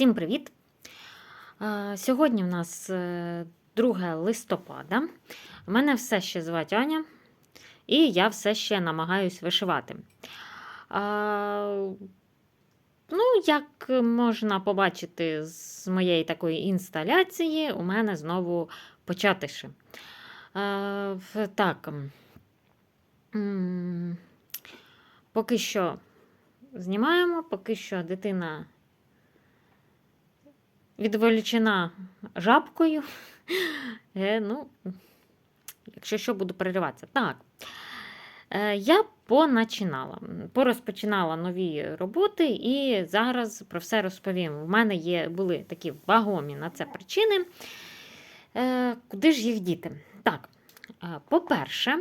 Всім привіт! Е, Сьогодні в нас е, 2 листопада. Мене все ще звати Аня, і я все ще намагаюсь вишивати. Ну, як можна побачити з моєї такої інсталяції, у мене знову початиші. Е, Так. Поки що знімаємо, поки що дитина відволічена жабкою. Е, ну, якщо що, буду перериватися. Так. Е, я поначинала, порозпочинала нові роботи і зараз про все розповім. У мене є, були такі вагомі на це причини. Е, куди ж їх діти? Так, е, по-перше,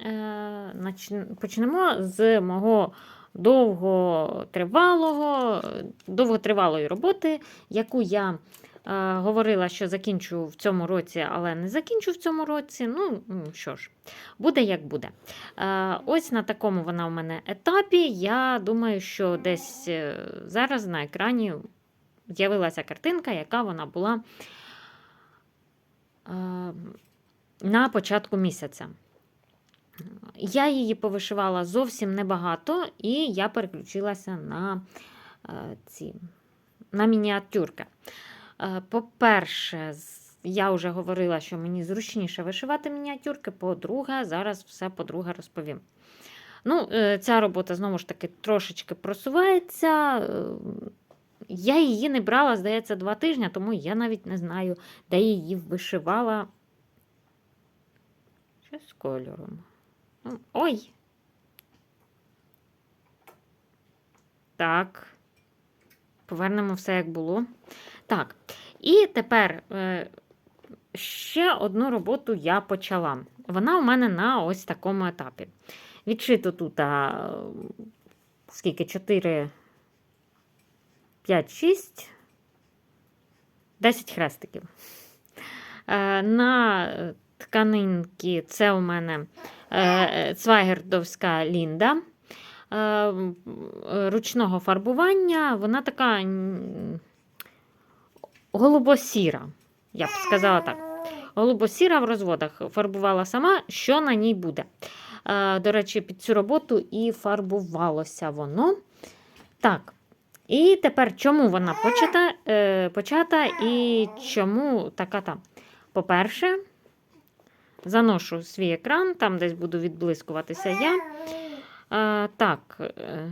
е, почнемо з мого довготривалого, довготривалої роботи, яку я е, говорила, що закінчу в цьому році, але не закінчу в цьому році. Ну, що ж, буде як буде. Е, ось на такому вона у мене етапі. Я думаю, що десь е, зараз на екрані з'явилася картинка, яка вона була е, на початку місяця. Я її повишивала зовсім небагато, і я переключилася на е, ці на мініатюрки. Е, По-перше, я вже говорила, що мені зручніше вишивати мініатюрки. По-друге, зараз все по-друге розповім. Ну, е, ця робота знову ж таки трошечки просувається. Я її не брала, здається, два тижні, тому я навіть не знаю, де її вишивала. Що з кольором? Ой. Так. Повернемо все, як було. Так. І тепер е, ще одну роботу я почала. Вона у мене на ось такому етапі. Відшито тут а, скільки? 4, 5, 6, 10 хрестиків. Е, на тканинки це у мене цвайгердовська лінда е, ручного фарбування. Вона така голубосіра, я б сказала так. Голубосіра в розводах фарбувала сама, що на ній буде. Е, До речі, під цю роботу і фарбувалося воно. Так. І тепер чому вона почата, е, почата і чому така там? По-перше, заношу свій екран, там десь буду відблискуватися я. Е, так, е,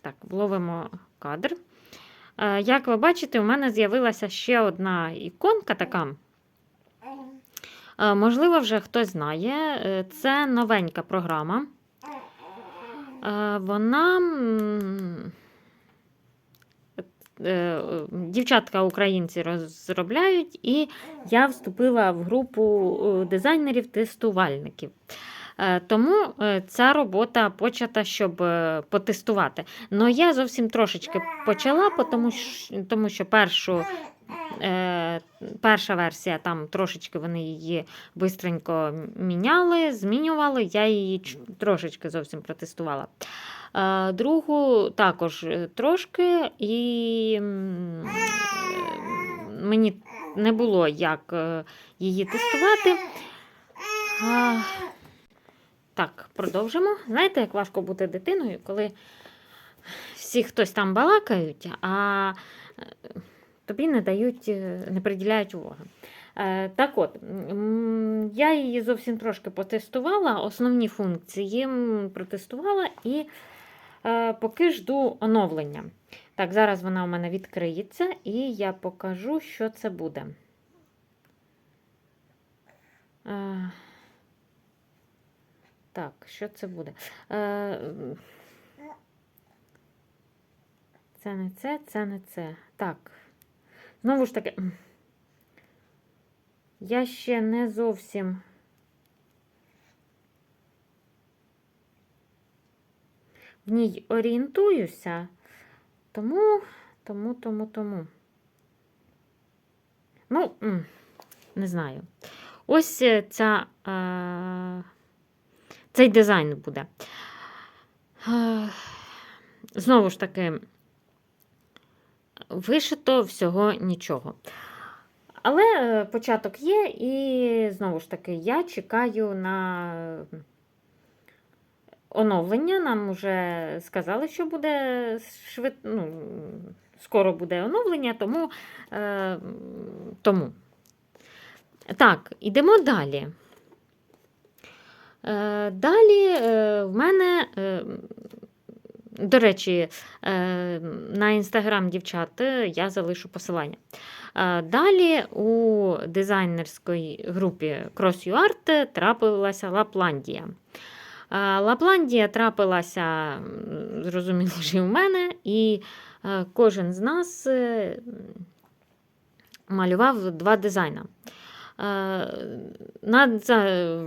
так, ловимо кадр. Е, як ви бачите, у мене з'явилася ще одна іконка така. Е, можливо, вже хтось знає. Це новенька програма. Е, Вона. Е, Дівчатка українці розробляють, і я вступила в групу е, дизайнерів-тестувальників. Е, Тому ця робота почата, щоб потестувати. Ну я зовсім трошечки почала, тому що, першу, перша версія там трошечки вони її бистренько міняли, змінювали. Я її трошечки зовсім протестувала. Другу також е, трошки, і е, мені не було як е, її тестувати. Так, продовжимо. Знаєте, як важко бути дитиною, коли всі хтось там балакають, а тобі не дають, не приділяють уваги. Так от, я її зовсім трошки потестувала, основні функції протестувала і поки жду оновлення. Так, зараз вона у мене відкриється, і я покажу, що це буде. Е, Так, що це буде? Е, Це не це, це не це. Так. Знову ж таки, я ще не зовсім. В ній орієнтуюся, тому, тому, тому, тому. Ну, не знаю. Ось е, ця, е, цей дизайн буде. Е, Знову ж таки, вишито всього нічого. Але е, початок є, і знову ж таки, я чекаю на оновлення. Нам вже сказали, що буде швид... ну, скоро буде оновлення, тому. Е, тому. Так, ідемо далі. Е, Далі е, в мене, е, до речі, е, на інстаграм дівчат е, я залишу посилання. Е, Далі у дизайнерській групі CrossUArt трапилася Лапландія. Лапландія трапилася, зрозуміло, і в мене, і е, кожен з нас е, малював два дизайни. Е, На це,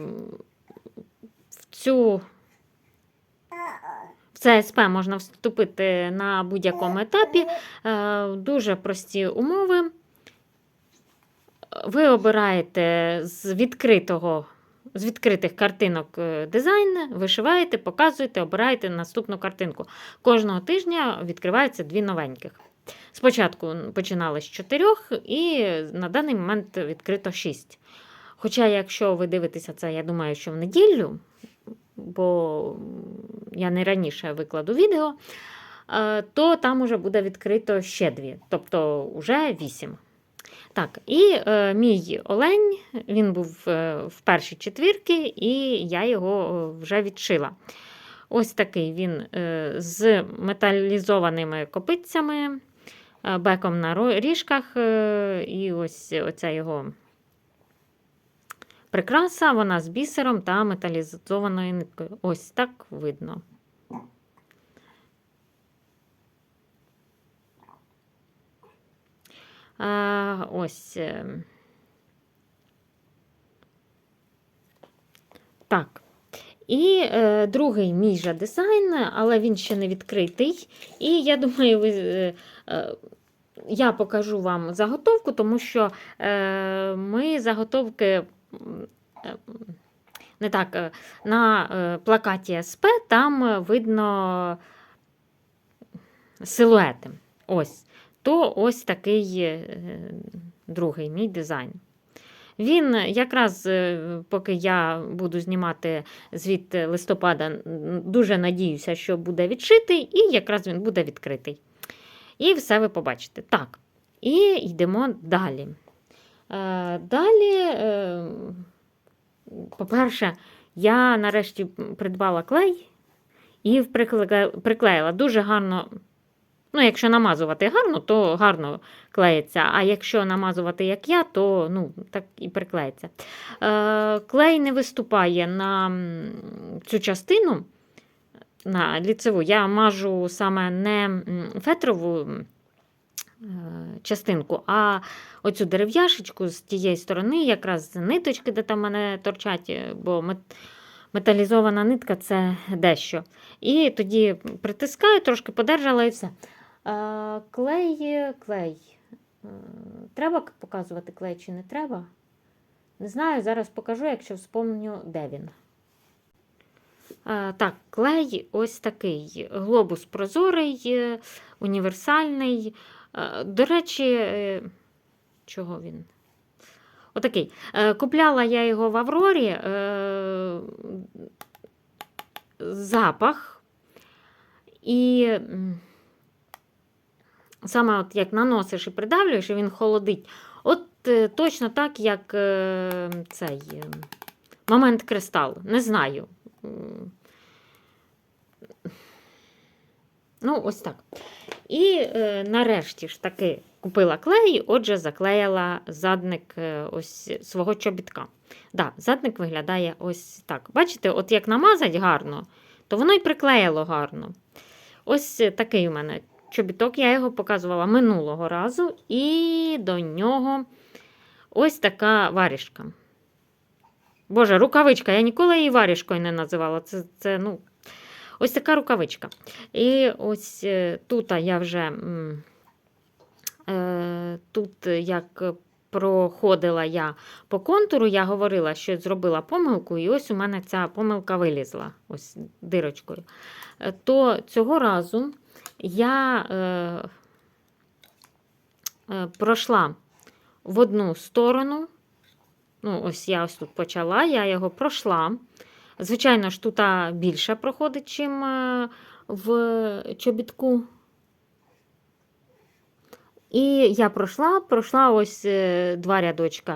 цю в ЦСП можна вступити на будь-якому етапі. Дуже прості умови. Ви обираєте з відкритого. З відкритих картинок е, дизайн, вишиваєте, показуєте, обираєте наступну картинку. Кожного тижня відкривається дві новеньких. Спочатку починали з чотирьох, і на даний момент відкрито шість. Хоча, якщо ви дивитеся це, я думаю, що в неділю, бо я не раніше викладу відео, е, то там уже буде відкрито ще дві, тобто вже вісім. Так, і е, мій олень, він був е, в першій четвірці, і я його е, вже відшила. Ось такий він е, з металізованими копитцями, е, беком на ріжках, е, і ось оця його прикраса, вона з бісером та металізованою ниткою. Ось так видно. А, ось. е. Так. І е, другий мій же дизайн, але він ще не відкритий. І я думаю, ви, е, е, я покажу вам заготовку, тому що е, ми заготовки е, не так, е, на плакаті СП там видно силуети. Ось. То ось такий е, другий мій дизайн. Він якраз, е, поки я буду знімати звіт листопада, дуже надіюся, що буде відшитий, і якраз він буде відкритий. І все ви побачите. Так, і йдемо далі. Е, Далі, по-перше, я нарешті придбала клей і приклеїла дуже гарно. Ну, якщо намазувати гарно, то гарно клеїться. А якщо намазувати, як я, то ну, так і приклеїться. Е, клей не виступає на цю частину, на ліцеву. Я мажу саме не фетрову е, частинку, а оцю дерев'яшечку з тієї сторони, якраз з ниточки, де там мене торчать, е, бо мет- металізована нитка це дещо. І тоді притискаю, трошки подержала і все. Клей, клей. Е, Треба показувати клей чи не треба? Не знаю, зараз покажу, якщо вспомню, де він. Так, клей ось такий. Глобус прозорий, е, універсальний. Е, До речі, чого він? Отакий. Купляла я його в Аврорі. Запах. І саме от як наносиш і придавлюєш, і він холодить. От е, точно так, як е, цей е, момент кристал. Не знаю. Ну, ось так. І е, нарешті ж таки купила клей, отже, заклеїла задник ось свого чобітка. Да, задник виглядає ось так. Бачите, от як намазать гарно, то воно й приклеїло гарно. Ось такий у мене чобіток, я його показувала минулого разу, і до нього ось така варішка. Боже, рукавичка. Я ніколи її варішкою не називала. Це, це ну, ось така рукавичка. І ось е, тут я вже е, тут як проходила я по контуру, я говорила, що зробила помилку, і ось у мене ця помилка вилізла ось дирочкою. Е, То цього разу я е, е, пройшла в одну сторону. Ну, ось я ось тут почала, я його пройшла. Звичайно ж, тут більше проходить, чим е, в чобітку. І я пройшла, пройшла ось е, два рядочка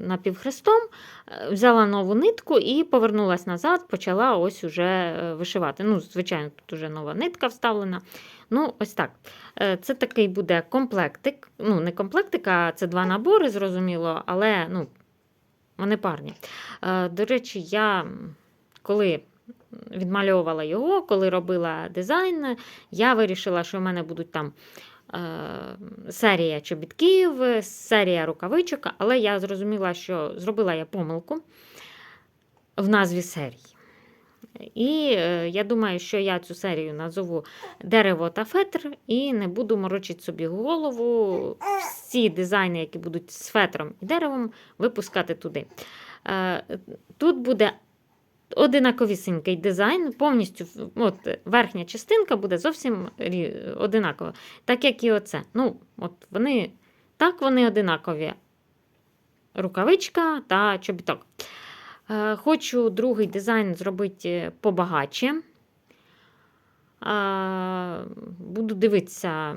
напівхрестом, е, взяла нову нитку і повернулась назад, почала ось уже е, вишивати. Ну, звичайно, тут вже нова нитка вставлена. Ну, ось так. Е, Це такий буде комплектик. Ну, не комплектик, а це два набори, зрозуміло, але ну, вони парні. Е, До речі, я коли відмальовувала його, коли робила дизайн, я вирішила, що в мене будуть там е, серія чобітків, серія рукавичок, але я зрозуміла, що зробила я помилку в назві серії. І е, я думаю, що я цю серію назову Дерево та фетр і не буду морочити собі голову. Всі дизайни, які будуть з фетром і деревом, випускати туди. Е, Тут буде одинаковісінький дизайн, повністю от, верхня частинка буде зовсім одинакова, так як і оце. Ну, от вони, так вони одинакові. Рукавичка та чобіток. Е, Хочу другий дизайн зробити побагаче. Е, Буду дивитися,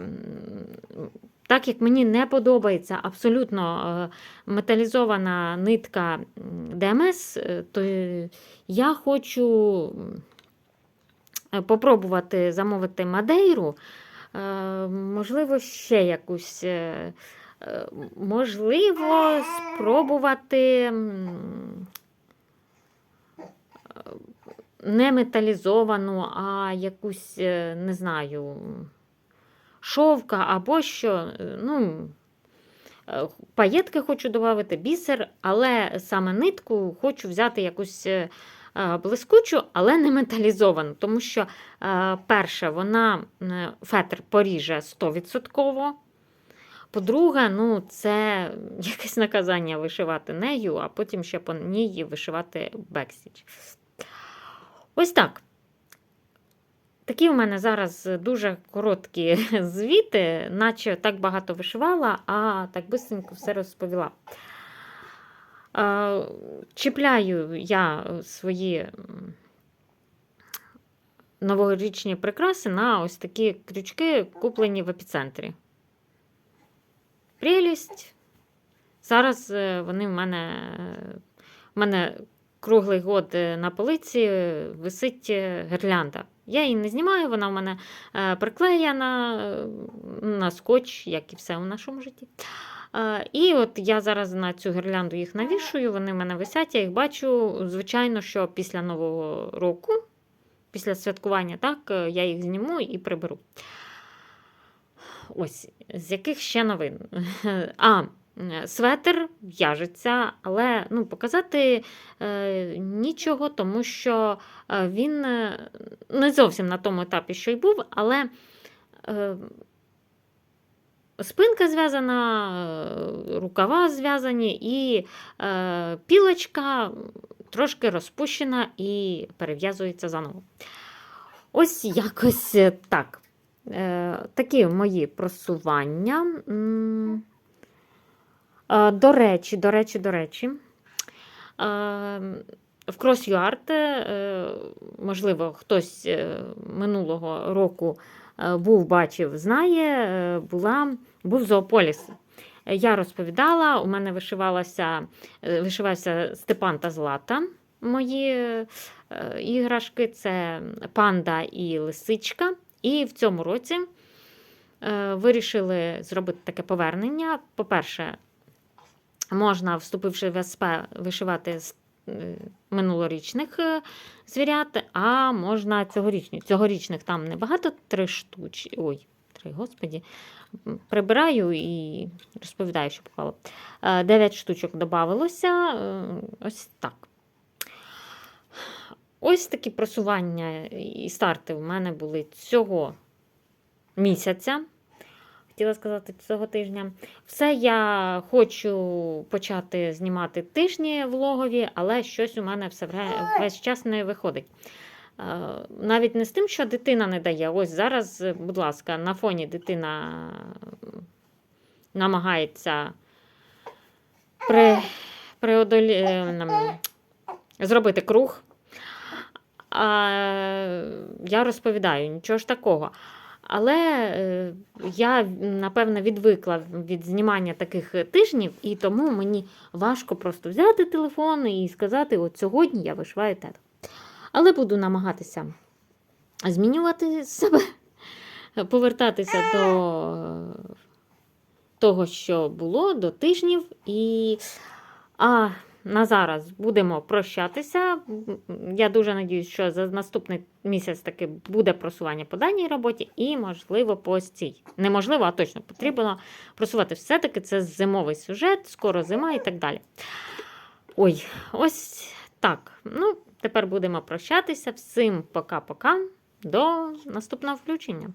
так як мені не подобається абсолютно е, металізована нитка ДМС, е, то я хочу попробувати замовити Мадейру. Е, Можливо, ще якусь. Можливо, спробувати не металізовану, а якусь, не знаю, шовка або що. е, Ну, е, паєтки хочу додати, бісер, але саме нитку хочу взяти якусь е, блискучу, але не металізовану. Тому що, перше, вона фетр поріже 100%. По-друге, ну, це якесь наказання вишивати нею, а потім ще по ній вишивати бекстіч. Ось так. Такі у мене зараз дуже короткі звіти, наче так багато вишивала, а так бисенько все розповіла. Е, Чіпляю я свої новорічні прикраси на ось такі крючки, куплені в епіцентрі. Прелість. Зараз е, вони в мене. е, В мене круглий год е, на полиці е, висить е, гірлянда. Я її не знімаю, вона в мене приклеєна на скотч, як і все у нашому житті. І от я зараз на цю гірлянду їх навішую, вони в мене висять, я їх бачу. Звичайно, що після Нового року, після святкування, так, я їх зніму і приберу. Ось, з яких ще новин? А, светр в'яжеться, але ну, показати е, нічого, тому що е, він е, не зовсім на тому етапі, що й був, але е, спинка зв'язана, е, рукава зв'язані, і е, пілочка трошки розпущена і перев'язується заново. Ось якось е, так. Е, такі мої просування. До речі, до речі, до речі. В CrossUart, е, можливо, хтось е, минулого року е, був, бачив, знає, була, був зоополіс. Я розповідала, у мене вишивалася, вишивався Степан та Злата. Мої іграшки це панда і лисичка. І в цьому році вирішили зробити таке повернення. По-перше, можна, вступивши в СП, вишивати з е, минулорічних е, звірят, а можна цьогорічні. Цьогорічних там небагато, три штучки. Ой, три, господі. Прибираю і розповідаю, що попало. Е, Дев'ять штучок додавалося. Ось так. Ось такі просування і старти в мене були цього місяця. Хотіла сказати цього тижня. Все я хочу почати знімати тижні влогові, але щось у мене все весь час не виходить. Е, Навіть не з тим, що дитина не дає. Ось зараз, будь ласка, на фоні дитина намагається при, преодолі, е, зробити круг. А я розповідаю, нічого ж такого. Але е, я, напевно, відвикла від знімання таких тижнів, і тому мені важко просто взяти телефон і сказати: от сьогодні я вишиваю те. Але буду намагатися змінювати себе, повертатися до того, що було, до тижнів. І а на зараз будемо прощатися. Я дуже надіюсь, що за наступний місяць таки буде просування по даній роботі, і, можливо, по цій. Неможливо, а точно потрібно просувати. Все-таки це зимовий сюжет, скоро зима і так далі. Ой, ось так. Ну, тепер будемо прощатися. Всім пока-пока. До наступного включення.